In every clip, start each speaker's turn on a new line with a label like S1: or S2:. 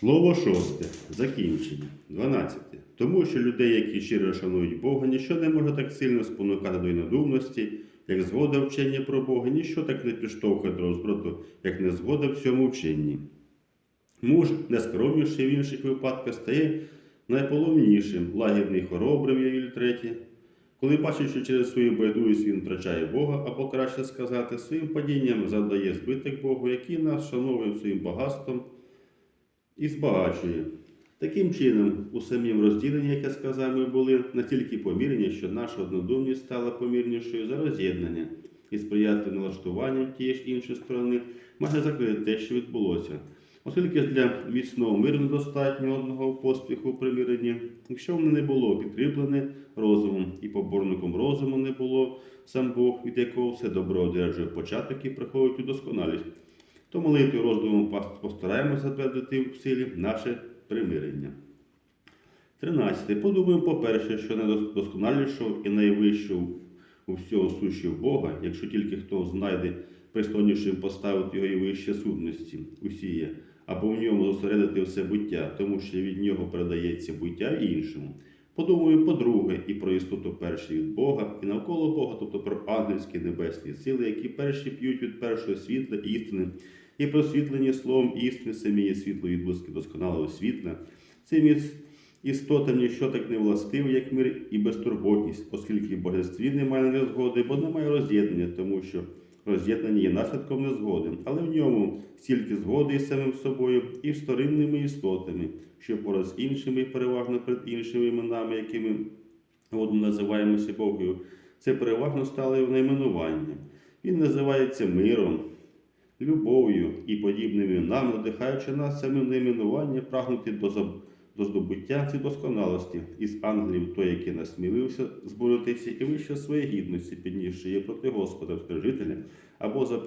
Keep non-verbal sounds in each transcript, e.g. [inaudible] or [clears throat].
S1: Слово шосте. Закінчення. Дванадцяте. Тому що людей, які щиро шанують Бога, ніщо не може так сильно спонукати до інодумності, як згода вчення про Бога, ніщо так не підштовхує до розбрату, як незгода в цьому вченні. Муж, найскромніший в інших випадках, стає найполумнішим, лагідний, хоробрим, Явіль третє. Коли бачить, що через свою байдужість він втрачає Бога, або краще сказати, своїм падінням завдає збиток Богу, який нас шановує своїм багатством і збагачує. Таким чином, у самім розділенні, як я сказав, ми були настільки помірні, що наша однодумність стала помірнішою за роз'єднання і сприяти налаштуванням тієї ж іншої сторони, може закрити те, що відбулося. Оскільки для міцного миру недостатньо одного поспіху в примиренні, якщо воно не було підкріплене розумом і поборником розуму не було сам Бог, від якого все добро одержує початок і приходить у досконалість, то молитвою роздумом постараємося затвердити в силі наше примирення. 13. Подумаємо, по-перше, що найдосконалішого і найвищого у всього сущого Бога, якщо тільки хто знайде пристойнішим поставити його і вище сутності, усіє, або в ньому зосередити все буття, тому що від нього передається буття іншому. Подумаю, по-друге, і про істоту першої від Бога, і навколо Бога, тобто про ангельські небесні сили, які перші п'ють від першого світла істини, і просвітлені словом істини, самі є світло відблиски досконалого світла. Цим іс- істотам ніщо так не властиве, як мир і безтурботність, оскільки в божестві немає незгоди, бо немає роз'єднання, тому що роз'єднання є наслідком незгоди, але в ньому стільки згоди із самим собою і вторинними істотами, що поряд з іншими, переважно перед іншими іменами, якими одно називаємося Богою, це переважно стало в найменування. Він називається миром, любов'ю і подібними нам, надихаючи нас самим найменування, прагнути до, до здобуття ці досконалості із ангелів той, який насмілився зборотися і вище своєї гідності, піднісши її проти Господа Встержителя, або за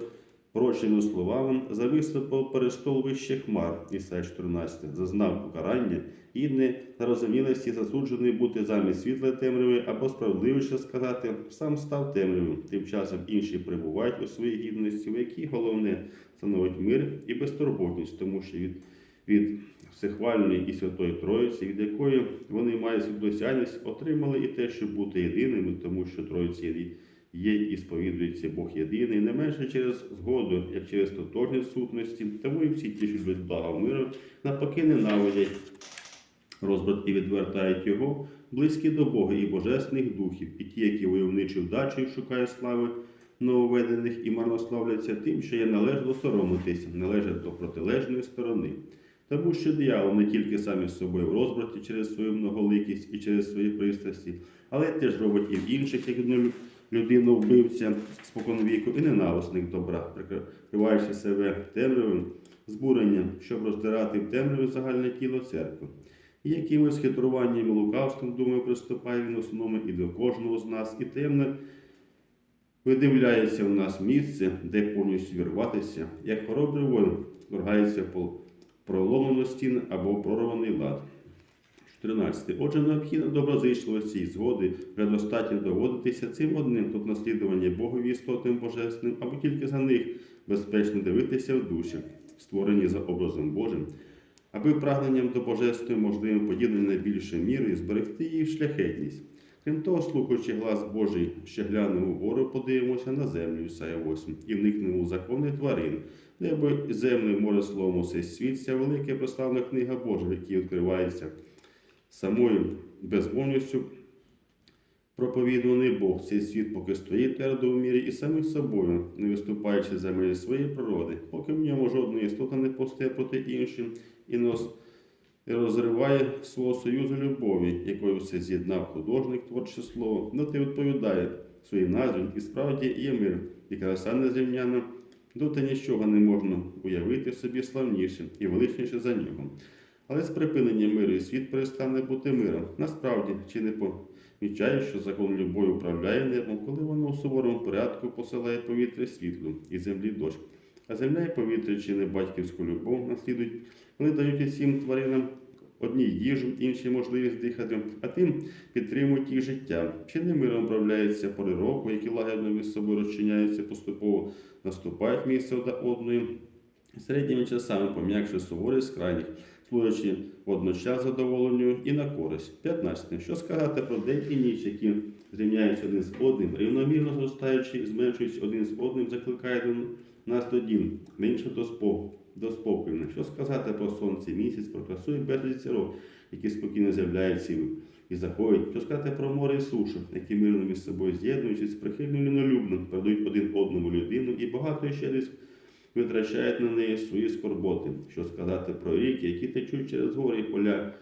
S1: прочими словами зависли по перестол вище хмар, Ісай 14, зазнав покарання і не зарозумілості засуджений бути замість світла темряви, або справедливіше сказати, сам став темрявою. Тим часом інші перебувають у своїй гідності, в якій головне становить мир і безтурботність, тому що від, від всехвальної і святої Троїці, від якої вони мають світлосяність, отримали і те, щоб бути єдиними, тому що Троїці є- є і сповідується Бог єдиний, не менше через згоду, як через тотожність сутності, тому і всі ті, що від блага миру, навпаки ненавидять розбрат і відвертають його, близькі до Бога і божественних духів, і ті, які войовничі вдачею шукають слави нововведених і марнославляться тим, що є належно соромитися, належать до протилежної сторони. Тому що диявол не тільки сам із собою в розбраті через свою многоликість і через свої пристрасті, але теж робить і в інших, як одну людину вбивця споконвіку і ненависник добра, прикриваючи себе темрявим збуренням, щоб роздирати в темряві загальне тіло церкви. І якимось хитруванням і лукавством, думаю, приступає він основному і до кожного з нас, і темно видивляється в нас місце, де повністю вірватися, як хоробрий воїн торгається по проломлену стін або прорваний лад. 14. Отже, необхідно доброзичливості і згоди вже достатньо доводитися цим одним тут наслідування Богові істотним божественним, або тільки за них безпечно дивитися в душі, створені за образом Божим, аби прагненням до божественної можливим поділені найбільшою мірою зберегти її шляхетність. Крім того, слухаючи глас Божий, ще глянемо вгору, подивимося на землю Ісая 8 і вникнемо у закони тварин, небо землю море словом усе світ, ця велика прославна книга Божа, в відкривається самою безмовністю проповідуваний Бог. Цей світ поки стоїть твердо в мірі і самим собою, не виступаючи за межі своєї природи, поки в ньому жодної істота не постає проти іншим і не розриває свого союзу любові, якою все з'єднав художник творче слово, но ти відповідає своїй назві, і справді є мир, і краса неземняна, доти нічого не можна уявити собі славнішим і величніше за нього. Але з припиненням миру і світ перестане бути миром. Насправді, чи не помічаєш, що закон любові управляє небом, коли воно у суворому порядку посилає повітря світло і землі дощ. А земля і повітря, чи не батьківську любов наслідують, вони дають усім тваринам одній їжу, іншій можливість дихати, а тим підтримують їх життя. Чи не миром управляється пори року, які лагідно між собою розчиняються, поступово наступають місце одна одної. Середніми часами, пом'якши суворість крайніх, служачи водночас задоволенню і на користь. 15. Що сказати про день і ніч, які зрівняються один з одним, рівномірно зростаючи і зменшуючись один з одним, закликає до нас тоді, менше до, спо, до спокою. Що сказати про сонце, місяць, про красу і безліч зірок, які спокійно з'являються і- заходять. Що сказати про море і сушу, які мирно між собою з'єднуючись, прихильно і лінолюбно передають один одному людину і багато ще десь витрачають на неї свої скорботи. Що сказати про ріки, які течуть через гори і поля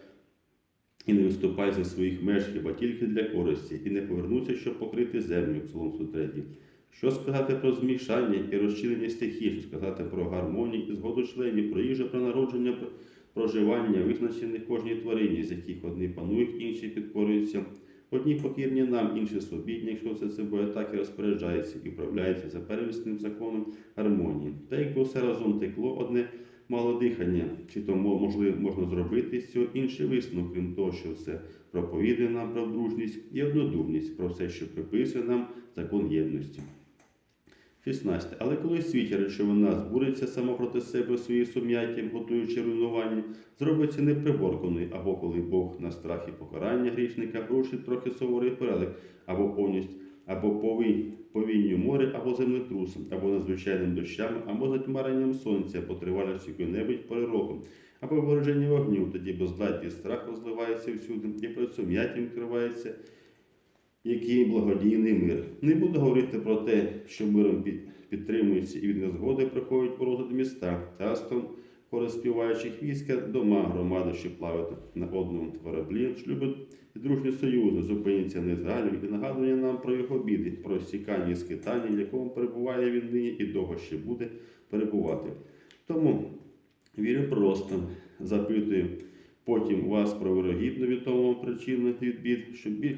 S1: і не виступають зі своїх меж, хіба тільки для користі, і не повернуться, щоб покрити землю, Псалом 103. Що сказати про змішання і розчинення стихій, що сказати про гармонію і згоду членів, про їжу, про народження, проживання, визначених кожній тварині, з яких одні панують, інші підкорюються. Одні покірні нам, інші свобідні, якщо все це буде так і розпоряджається і управляється за первісним законом гармонії. Та якби все разом текло, одне мало дихання, чи то мо- можливо можна зробити з цього інший висновок, крім того, що все проповідує нам про дружність і однодумність, про все, що приписує нам закон єдності. 16. Але коли світ речовина збуриться сама проти себе своїм сум'яттям, готуючи руйнування, зробиться неприборканою, або коли Бог на страх і покарання грішника порушить трохи суворий порядок, або повністю, або повинь, повінню моря, або землетрусом, або надзвичайним дощами, або затьмаренням сонця, або тривалістю якої-небудь пори року, або вираження вогню, тоді безладі і страх розливається всюди, і перед сум'яттям відкривається який благодійний мир. Не буду говорити про те, що миром підтримується і від незгоди приходять у розгляд міста, царством співаючих війська, дома, громади, що плавають на одному кораблі, шлюби і дружні союзи, зупиняться не згадують і нагадування нам про його біди, про стікання і скитання, в якому перебуває він нині і довго ще буде перебувати. Тому вірю просто, запитую потім вас про вирогідну від тому причину від бід, щоб бі-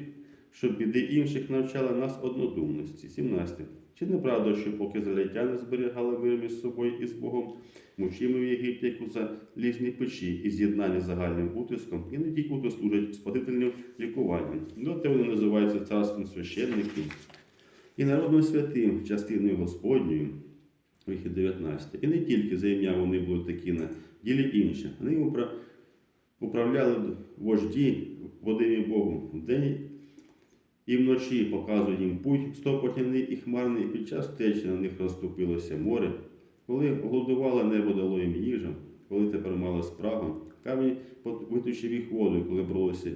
S1: щоб біди інших навчали нас однодумності. 17. Чи не правда, що поки ізраїльтяни зберігали мир між собою і з Богом, мучими в Єгипті, як у залізній печі і з'єднані загальним утиском, і не тільки то служать спасительним лікуванням. Доти вони називаються царством священників і народним святим, частиною Господньою. Вихід 19. І не тільки за ім'я вони були такі на ділі інші. Вони управляли вожді Водимі Богу вдень і вночі показують їм путь стопотяний і хмарний, і під час течі на них розступилося море. Коли голодувало небо дало їм їжу, коли тепер мали спрагу, камінь виточив їх воду, коли бралося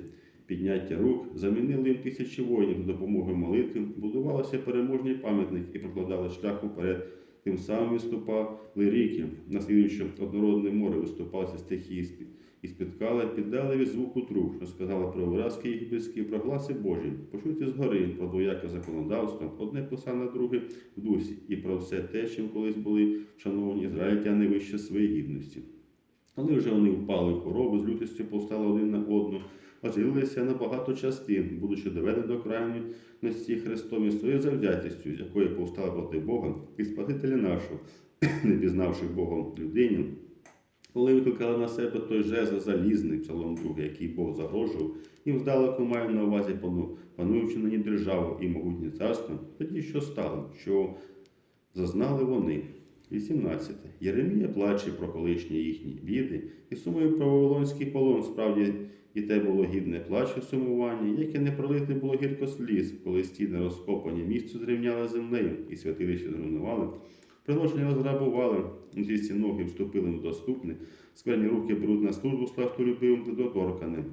S1: підняття рук, замінили їм тисячі воїнів за допомогою молитви, будувалося переможний пам'ятник і прокладали шлях уперед. Тим самим виступали ріки, наслідуючи однородне море, виступалися стихії спі- і спіткали, піддали від звуку труб, що сказала про виразки єгипетські, про гласи Божі, почуті згори, про двояке законодавство, одне писане друге в дусі, і про все те, чим колись були шановані ізраїльтяни вище своєї гідності. Але вже вони впали в хвороби, з лютістю повстали один на одну, розділилися на багато частин, будучи доведені до крайності Христом і своєю завзятістю, з якої повстали проти Бога і Спасителя нашого, [clears throat] не пізнавши Бога людині, коли викликали на себе той жезл залізний, псалом 2, який Бог загрожував, їм здалеку маю на увазі пану- пануючи на ній державу і могутнє царство, тоді що стало, що зазнали вони. 18. Єремія плаче про колишні їхні біди і сумує про Вавилонський полон. Справді і те було гідне плачу сумування, яке не пролите було гірко сліз, коли стіни розкопані місцю зрівняли землею і святилище зруйнували. Приложення розграбували, ці ноги вступили в недоступне, скверні руки беруть на службу славтолюбивим та доторканим.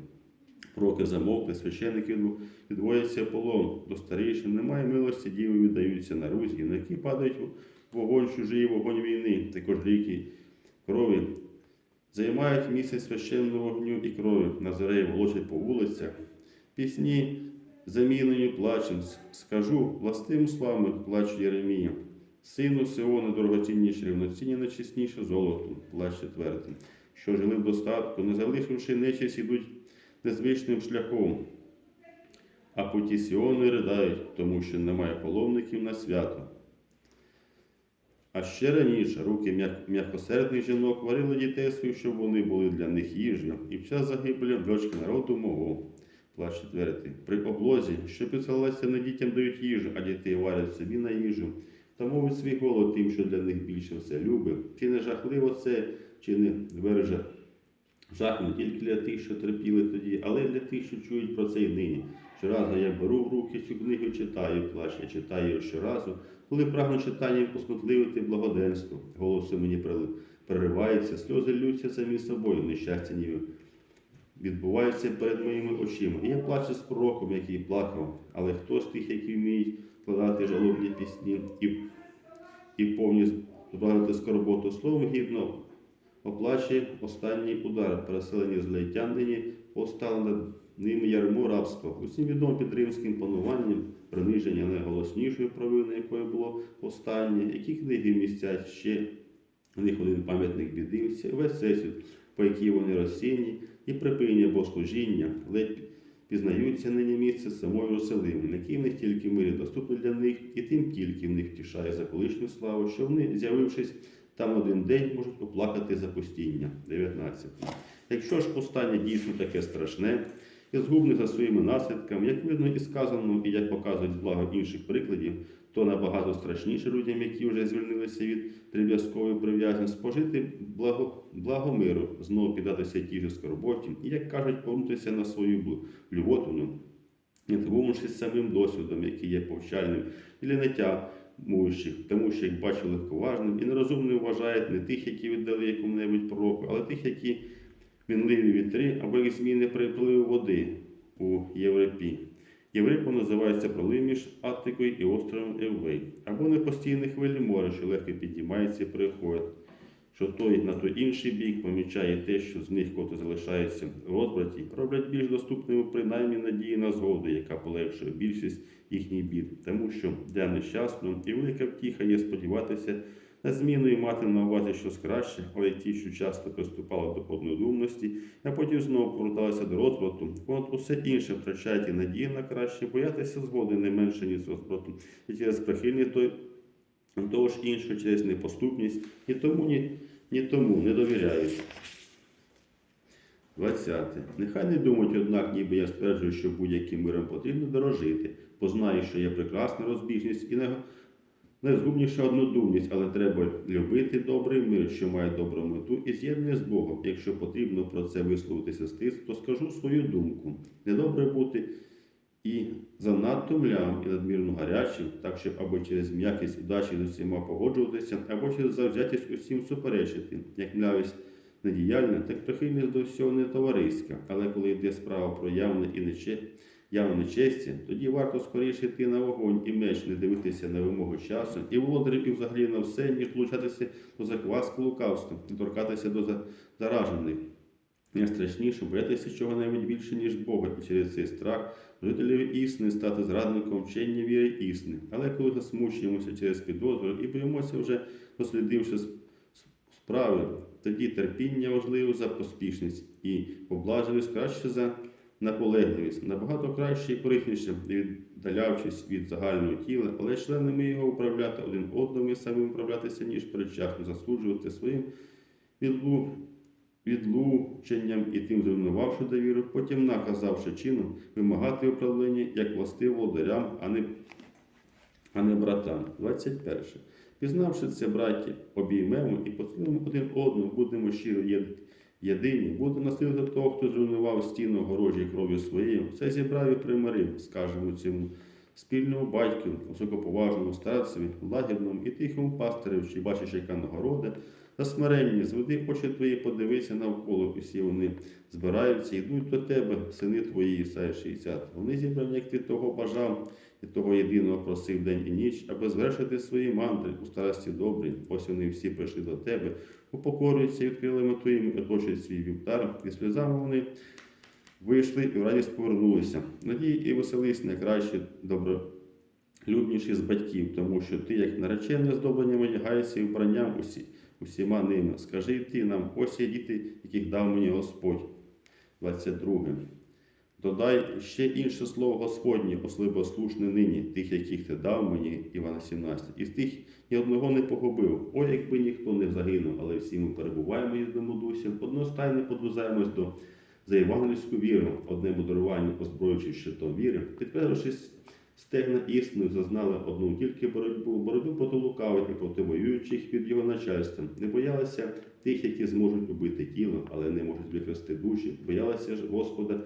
S1: Проки замовкли, священники відво- відводяться полон до старішин, немає милості, діви віддаються на на які падають в вогонь чужий вогонь війни, також ріки крові. Займають місце священного вогню і крові, назиреї волочать по вулицях. Пісні замінені плачем. Скажу властим словами плач Єремія. Сину Сиона дорогоцінніше, рівноцінні найчесніше золоту, плач четвертий, що жили в достатку, не залишивши нечість, ідуть незвичним шляхом. А путі Сіони ridaють, тому що немає паломників на свято. А ще раніше руки м'як- м'якосердних жінок варили дітей своїх, щоб вони були для них їжею, і в час загибелі дочки народу мого. Плач четвертий. При облозі, що підсилалася не дітям дають їжу, а дітей варять собі на їжу. Тому від свій голод тим, що для них більше все любить. Чи не жахливо це, чи не береже Жах не тільки для тих, що терпіли тоді, але й для тих, що чують про це й нині. Щоразу я беру в руки цю книгу, читаю плач, я читаю щоразу, коли прагну читанням посмутливити благоденство. Голосу мені переривається, сльози ллються самі собою, нещастя ніби відбуваються перед моїми очима. І я плачу з пророком, який плакав, але хто з тих, які вміють складати жалобні пісні і, і повністю збавити скорботу словом гідно, оплачує останній удар, переселені злетянині, постало над ними ярмо рабства. Усім відомо під римським пануванням, приниження найголоснішої провини, якою було останнє, які книги містять ще? У них один пам'ятник біди, весь всесвіт, по якій вони розсіяні, і припинення богослужіння, ледь пізнаються нині місце самої Єрусалиму, який в них тільки мирі доступно для них, і тим тільки в них втішає за колишню славу, що вони, з'явившись там один день, можуть поплакати за пустіння. 19. Якщо ж постання дійсно таке страшне, і згубне за своїми наслідками, як видно і сказано, і як показують благо інших прикладів, то набагато страшніше людям, які вже звільнилися від дріб'язкової прив'язаності, спожити благо, благо миру, знову піддатися тій же скорботі, і, як кажуть, повернутися на свою блю- блювотину, не тримувшись самим досвідом, який є повчальним, і не муючих, тому що їх бачить легковажним і нерозумним вважають не тих, які віддали якому-небудь пророку, але тих, які мінливі вітри або як зміни припливу води у Європі. Єврипом називається пролив між Аттикою і островом Еввей, або непостійні хвилі моря, що легко підіймається і приходить, що той на той інший бік помічає те, що з них, котрі залишаються розбраті, роблять більш доступними принаймні надії на згоду, яка полегшує більшість їхніх бід, тому що для нещасного і велика втіха є сподіватися на зміну і мати на увазі щось краще, але ті, що часто приступали до однодумності, а потім знову поверталися до розбрату, понад усе інше втрачають і надії на краще, боятися згоди не менше, ніж розбрату, і через прихильність до того ж іншого, через непоступність, ні тому, ні, ні тому не довіряють. 20. Нехай не думають, однак, ніби я стверджую, що будь-яким миром потрібно дорожити, бо знаю, що є прекрасна розбіжність і не, найзгубніша однодумність, але треба любити добрий мир, що має добру мету, і з'єднання з Богом. Якщо потрібно про це висловитися стис, то скажу свою думку. Недобре бути і занадто млявим і надмірно гарячим, так щоб або через м'якість удачі з усіма погоджуватися, або через завзятість усім суперечити, як млявість недіяльна, так прихильність до всього не товариська. Але коли йде справа про явне і нече, явне нечесті, тоді варто скоріше йти на вогонь і меч, не дивитися на вимогу часу, і володарів, і взагалі на все, ніж долучатися до закваску лукавства, і торкатися до заражених. Найстрашніше боятися чого-небудь більше, ніж Бога, і через цей страх жителів істини стати зрадником вчення віри істини. Але коли засмучуємося через підозру і боїмося вже дослідивши справи, тоді терпіння важливо за поспішність і поблажливість краще за наполегливість, набагато краще і корисніше, віддалявшись від загального тіла, але членами його управляти один одному і самим управлятися, ніж передчасно засуджувати своїм відлу відлученням і тим зруйнувавши довіру, потім наказавши чином вимагати управління як властиво володарям, а не, а не братам. 21. Пізнавши це, браті, обіймемо і поцілуємо один одного, будемо щиро є- єдині, будемо наслідувати того, хто зруйнував стіну огорожі кров'ю своєю, все зібрав і примирив, скажемо цьому спільному батьку, високоповажному старцеві, лагідному і тихому пастирю, чи бачиш, яка нагорода, та смиренні, зведи очі твої, подивися навколо, усі вони збираються, йдуть до тебе, сини твої, Ісая 60. Вони зібрані, як ти того бажав, і того єдиного просив день і ніч, аби звершити свої мандри у старості добрі. Ось вони всі прийшли до тебе, упокорюються від крилами твоїми, і оточують свій вівтар, і сльозами вони вийшли і в радість повернулися. Надій і веселись найкраще добролюбніші з батьків, тому що ти, як наречений здобленням, одягаєшся і вбранням усі, усіма ними. Скажи ти нам, ось є діти, яких дав мені Господь. 22. Додай ще інше слово Господнє, послушне нині, тих, яких ти дав мені, Івана 17. Із тих ні одного не погубив. Ой, якби ніхто не загинув, але всі ми перебуваємо єдному дусі, одностайно подвизаємось до за віру, одне мудрування, озброюючи щитом віри, підкрившись Стегна істиною зазнали одну тільки боротьбу, боротьбу проти лукавих і проти воюючих під його начальством. Не боялися тих, які зможуть убити тіло, але не можуть викрасти душі. Боялися ж Господа.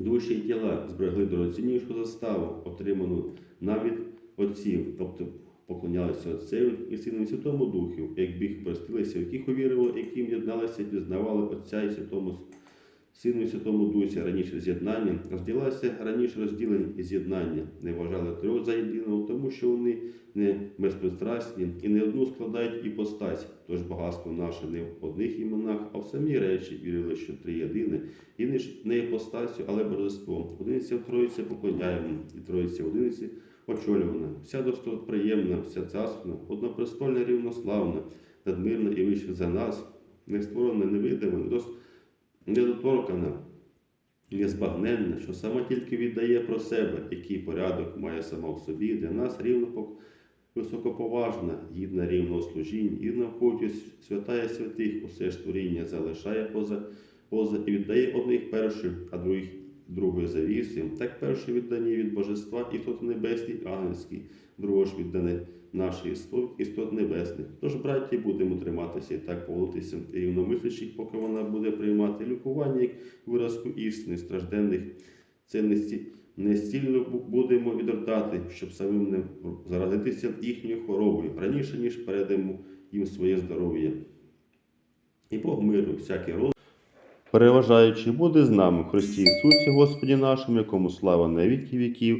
S1: Душі і тіла зберегли дорогоціннішу заставу, отриману навіть отців, тобто поклонялися Отцеві і Сину і Святому Духу, як їх простилися, в яких увірили, яким єдналися, пізнавали Отця і Святому Сину і Святому Дусі раніше з'єднання, розділалися раніше розділення і з'єднання, не вважали трьох за єдиного, тому що вони не безпристрасні і не одну складають іпостась. Тож багатство наше не в одних іменах, а в самій речі. Вірили, що три єдине, і не ж не іпостасю, але божеством. Одиниця в Троїці поклоняємо, і Троїця в одиниці очолювана, вся достоприємна, вся царственна, однопрестольна, рівнославна, надмирна і вища за нас, не створена, невидима, недос- недоторкана, незбагненна, що сама тільки віддає про себе, який порядок має сама в собі, для нас рівно високоповажна, гідна рівного служіння, гідна вході святая святих, усе ж творіння залишає поза, поза і віддає одних перших, а других другої завіси. Так перший віддані від божества істот небесний, ангельський, другого ж відданий нашої істот, небесних. Тож, браті, будемо триматися і так поводитися рівномислячих, поки вона буде приймати лікування як виразку істини, стражденних. Це не, сті, стільно будемо відвертати, щоб самим не заразитися їхньою хворобою раніше, ніж передамо їм своє здоров'я. І Бог миру, всякий роз. Переважаючи буде з нами Христі Ісусі, Господі нашому, якому слава на віки віків.